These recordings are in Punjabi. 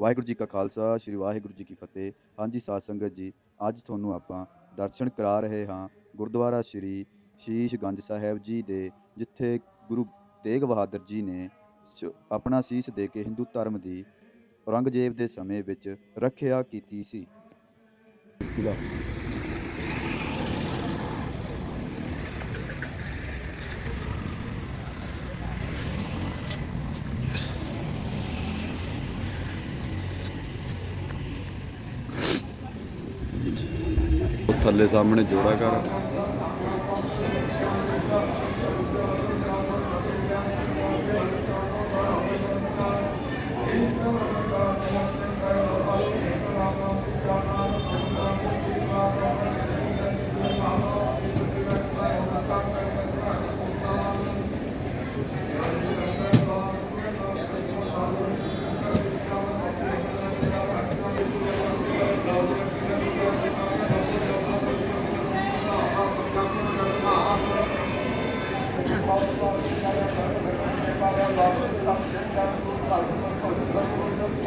ਵਾਹਿਗੁਰੂ ਜੀ ਕਾ ਖਾਲਸਾ, ਸ੍ਰੀ ਵਾਹਿਗੁਰੂ ਜੀ ਕੀ ਫਤਿਹ। ਹਾਂਜੀ, ਸਾਧ ਸੰਗਤ ਜੀ, ਅੱਜ ਤੁਹਾਨੂੰ ਆਪਾਂ ਦਰਸ਼ਨ ਕਰਾ ਰਹੇ ਹਾਂ ਗੁਰਦੁਆਰਾ ਸ੍ਰੀ ਸ਼ੀਸ਼ਗੰਜ ਸਾਹਿਬ ਜੀ ਦੇ, ਜਿੱਥੇ ਗੁਰੂ ਤੇਗ ਬਹਾਦਰ ਜੀ ਨੇ ਸ਼- ਆਪਣਾ ਸੀਸ ਦੇ ਕੇ ਹਿੰਦੂ ਧਰਮ ਦੀ ਔਰੰਗਜ਼ੇਬ ਦੇ ਸਮੇਂ ਵਿੱਚ ਰੱਖਿਆ ਕੀਤੀ ਸੀ। ਥੱਲੇ ਸਾਹਮਣੇ ਜੋੜਾ ਕਰ।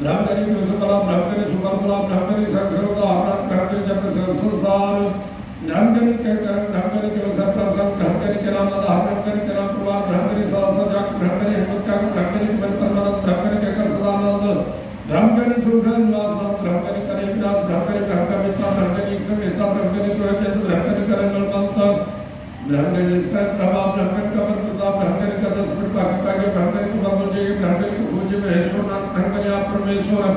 के लिए विस्वाह ब्राह्मणी का कार महा ब्राह्मणी के लिए कंदा ब्राह्मणी के ताप बंधा ब्राह्मणी को सकला ब्राह्मणी सुकर्मला ब्राह्मणी संघरोगा अपना ब्राह्मणी जब संसार ब्राह्मणी के कर्म ब्राह्मणी के वसर प्रसन्न ब्राह्मणी के नाम आधा ब्राह्मणी के नाम प्रवाह ब्राह्मणी सहसा जाग ब्राह्मणी हिम्मत का ब्राह्मणी के मन परमानंद ब्राह्मणी के कर सदानंद ब्राह्मणी सुरसा निवास नाम ब्राह्मणी करे विनाश ब्राह्मणी ब्रह्म विद्या ब्राह्मणी समेता ब्राह्मणी को चंद्र ब्राह्मणी करे नलमंत्र ब्राह्मण जिसका प्रभाव ब्राह्मण का मन प्रताप ब्राह्मण का दस मिनट बाकी पाएंगे ब्राह्मण को बाबू जी ब्राह्मण को पूज्य महेश्वर नाम ब्राह्मण आप परमेश्वर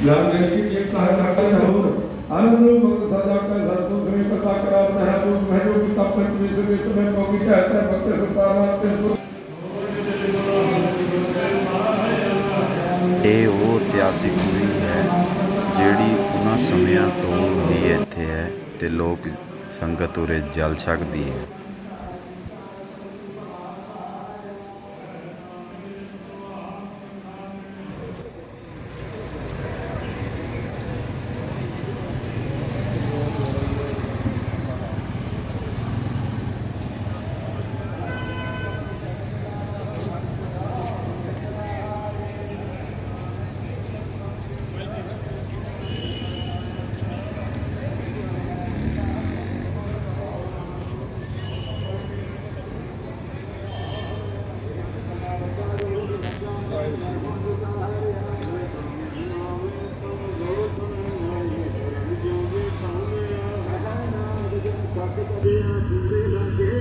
ब्राह्मण की एक कहा ब्राह्मण हो अनुरू भक्त सजा कर सरतु तुम्हें पता करा अपना है रूप मैं रूप का पंच विश्व में तुम्हें मोगी कहता है भक्त सुपारात ਇਹ ਉਹ ਇਤਿਹਾਸਿਕ ਕੂੜੀ ਹੈ ਜਿਹੜੀ ਉਹਨਾਂ ਸਮਿਆਂ ਤੋਂ ਵੀ ਇੱਥੇ ਹੈ ਤੇ ਲੋਕ ਸੰਗਤ ਉਰੇ ਜਲ ਛਕਦੀ ਹੈ।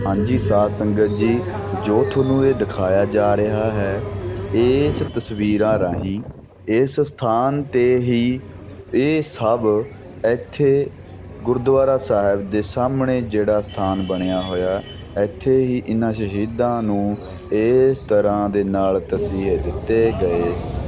ਹਾਂਜੀ, ਸਾਧ ਸੰਗਤ ਜੀ, ਜੋ ਤੁਹਾਨੂੰ ਇਹ ਦਿਖਾਇਆ ਜਾ ਰਿਹਾ ਹੈ, ਇਸ ਤਸਵੀਰਾਂ ਰਾਹੀਂ, ਇਸ ਸਥਾਨ ਤੇ ਹੀ ਇਹ ਸਭ ਇੱਥੇ ਗੁਰਦੁਆਰਾ ਸਾਹਿਬ ਦੇ ਸਾਹਮਣੇ ਜਿਹੜਾ ਸਥਾਨ ਬਣਿਆ ਹੋਇਆ, ਇੱਥੇ ਹੀ ਇਹਨਾਂ ਸ਼ਹੀਦਾਂ ਨੂੰ ਇਸ ਤਰ੍ਹਾਂ ਦੇ ਨਾਲ ਤਸੀਹੇ ਦਿੱਤੇ ਗਏ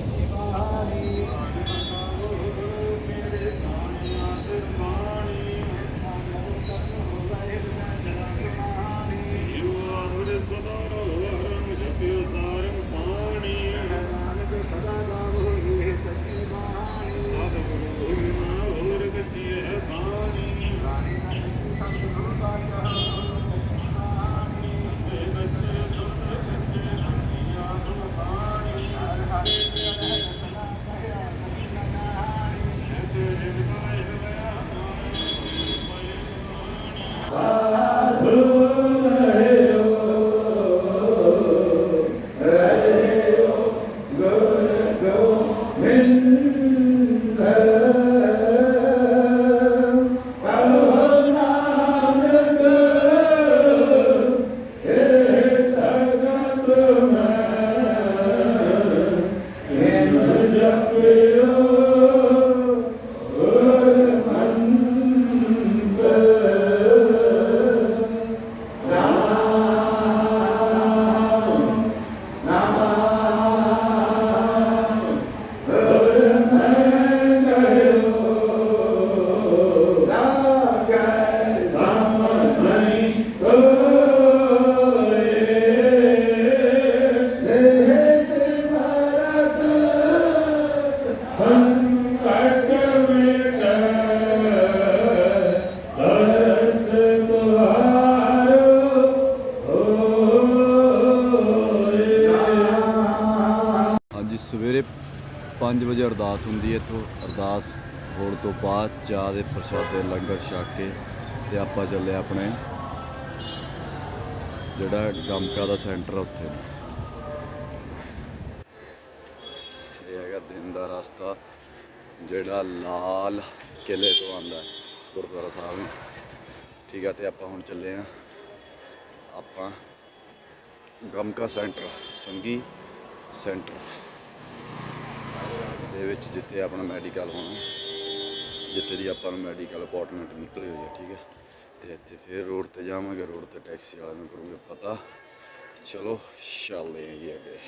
You. 5 ਵਜੇ ਅਰਦਾਸ ਹੁੰਦੀ ਹੈ ਇੱਥੋਂ। ਅਰਦਾਸ ਹੋਣ ਤੋਂ ਬਾਅਦ ਚਾਹ ਦੇ ਪ੍ਰਸ਼ਾਦੇ ਲੰਗਰ ਛਕ ਕੇ ਤੇ ਆਪਾਂ ਚੱਲੇ ਆਪਣੇ ਜਿਹੜਾ ਗਮਕਾ ਦਾ ਸੈਂਟਰ ਉੱਥੇ। ਇਹ ਹੈਗਾ ਦਿਨ ਦਾ ਰਸਤਾ, ਜਿਹੜਾ ਲਾਲ ਕਿਲੇ ਤੋਂ ਆਉਂਦਾ ਗੁਰਦੁਆਰਾ ਸਾਹਿਬ ਨੂੰ ਠੀਕ ਆ, ਤੇ ਆਪਾਂ ਹੁਣ ਚੱਲੇ ਆ ਆਪਾਂ ਗਮਕਾ ਸੈਂਟਰ, ਸੰਗੀ ਸੈਂਟਰ। ਦੇ ਵਿੱਚ ਜਿੱਥੇ ਆਪਣਾ ਮੈਡੀਕਲ ਹੋਣਾ, ਜਿੱਥੇ ਦੀ ਆਪਾਂ ਨੂੰ ਮੈਡੀਕਲ ਅਪਾਰਟਮੈਂਟ ਨਿਕਲੀ ਹੋਈ ਹੈ, ਠੀਕ ਹੈ। ਤੇ ਇੱਥੇ ਫਿਰ ਰੋਡ ਤੇ ਜਾਵਾਂਗੇ, ਰੋਡ ਤੇ ਟੈਕਸੀ ਵਾਲਿਆਂ ਨੂੰ ਕਰੂੰਗੇ ਪਤਾ। ਚਲੋ, ਚੱਲਦੇ ਹਾਂ ਜੀ ਅੱਗੇ।